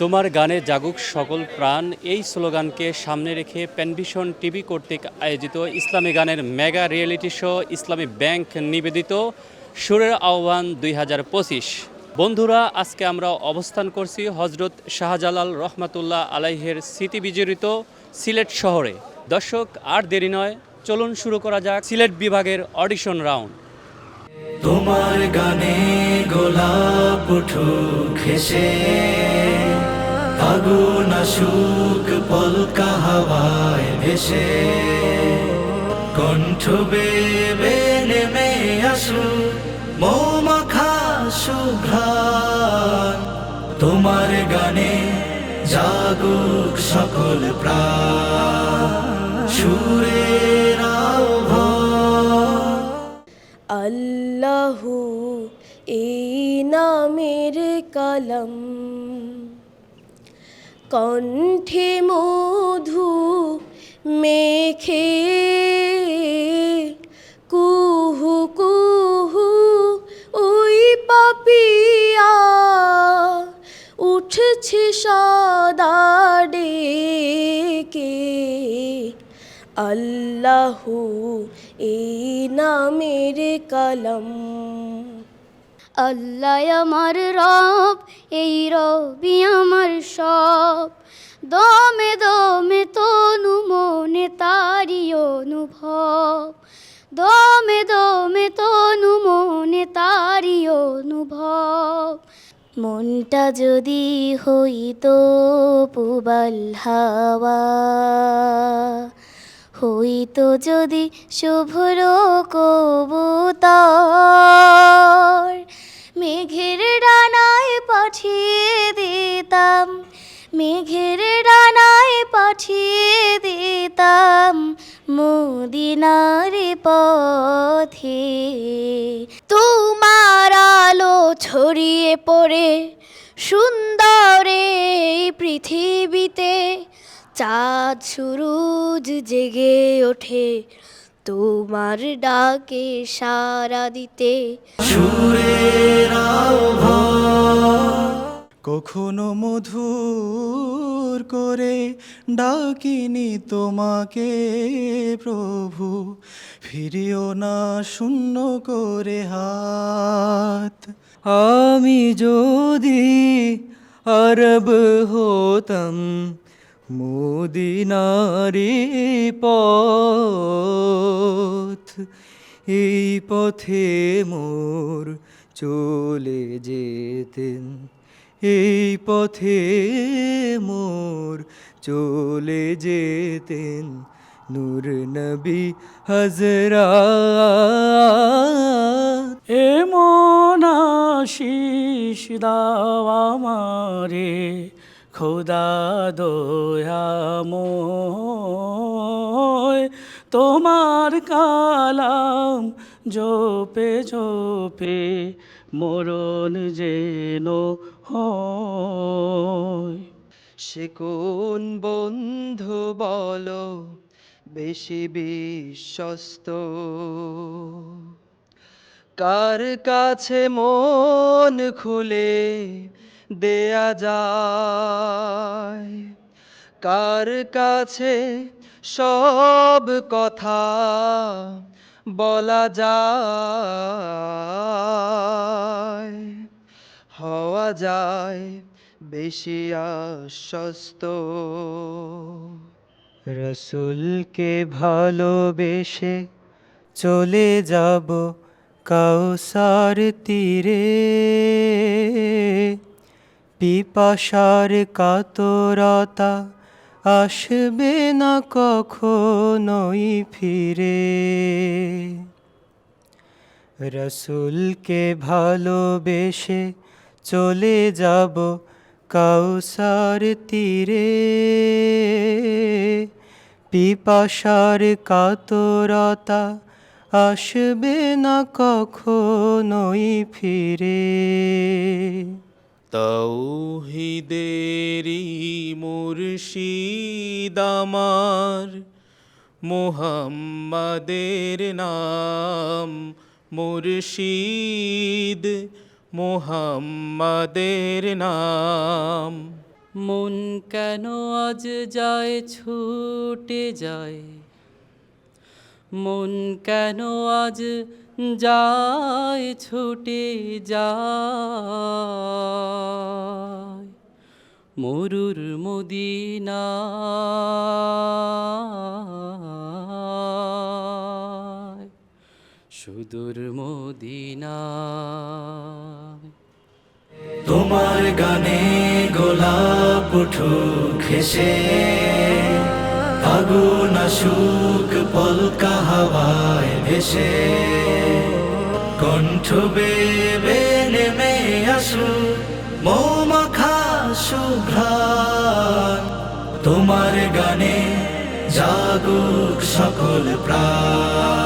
তোমার গানে জাগুক সকল প্রাণ, এই স্লোগানকে সামনে রেখে প্যানভিশন টিভি কর্তৃক আয়োজিত ইসলামী গানের mega reality show Islami bank নিবেদিত সুরের আহ্বান দুই হাজার পঁচিশ। বন্ধুরা, আজকে আমরা অবস্থান করছি হজরত শাহজালাল রহমাতুল্লাহ আলাইহের স্মৃতি বিজড়িত সিলেট শহরে। দর্শক, আর দেরি নয়, চলুন শুরু করা যাক সিলেট বিভাগের অডিশন রাউন্ড। তোমার গানে গোলাপ উঠুক আগুন আসুক পলকা হাওয়ায় ভেসে। কণ্ঠ বেবে নেমে আসুক মৌমাখা শুভ্রাণ তোমার গানে জাগুক সকল প্রাণ। আল্লাহু এই নামের কলম। কণ্ঠে মধু মেখে কুহু কুহু ওই পাপিয়া উঠছে সদা ডেকে। আল্লাহু এই নামের কলম। আল্লাহ আমার রব, এই রবি আমার সব। দমে দমে তনু মনে তারি অনুভব। দমে দমে তনু মনে তারি অনুভব। মনটা যদি হইতো পুবাল হাওয়া হইতো যদি শুভ্র কবুতর মদিনার পথে। তোমার আলো ছড়িয়ে পড়ে সুন্দরে পৃথিবীতে। চাঁদ সুরুজ জেগে ওঠে তোমার ডাকে সারা দিতে। সুরের কখনো মধুর করে ডাকিনি তোমাকে, প্রভু। ফিরিও না শূন্য করে হাত। আমি যদি আরব হতাম মোদিনারি পথ, এই পথে মোর চলে যেতেন। এই পথে মোর চলে যেতেন নূর নবী হজরা এমন আশিস দাওয়া মারে খোদা দয়াময় তোমার কালাম জোপে জোপে মরণ যেন সে কোন বন্ধু বলো, বেশি বিশ্বস্ত। কার কাছে মন খুলে দেয়া যায়? কার কাছে সব কথা বলা যায়? হওয়া যায় বেশি আশ্বস্ত। রসুলকে ভালোবেসে চলে যাব কাউসার তীরে। পিপাসার কাতরতা আসবে না কখনোই ফিরে। রসুলকে ভালোবেসে চলে যাব কাউসার তীরে। পিপাসার কাতরতা আসবে না কখনোই ফিরে। তৌহিদেরি মুর্শিদ আমার মোহাম্মদের নাম মুর্শিদ মোহাম্মদের নাম। মন কেন আজ যায় ছুটে যায়? মন কেন আজ যায় ছুটে যায়? মরুর মদিনা। সুদূর মদিনা। তোমার গানে গোলাপ উঠুক হেসে। আগুন আসুক পলকা হাওয়ায় ভেসে। কণ্ঠ বেবে নেমে আসু, মৌমাখা শুভ্রাণ তোমার গানে জাগুক সকল প্রাণ।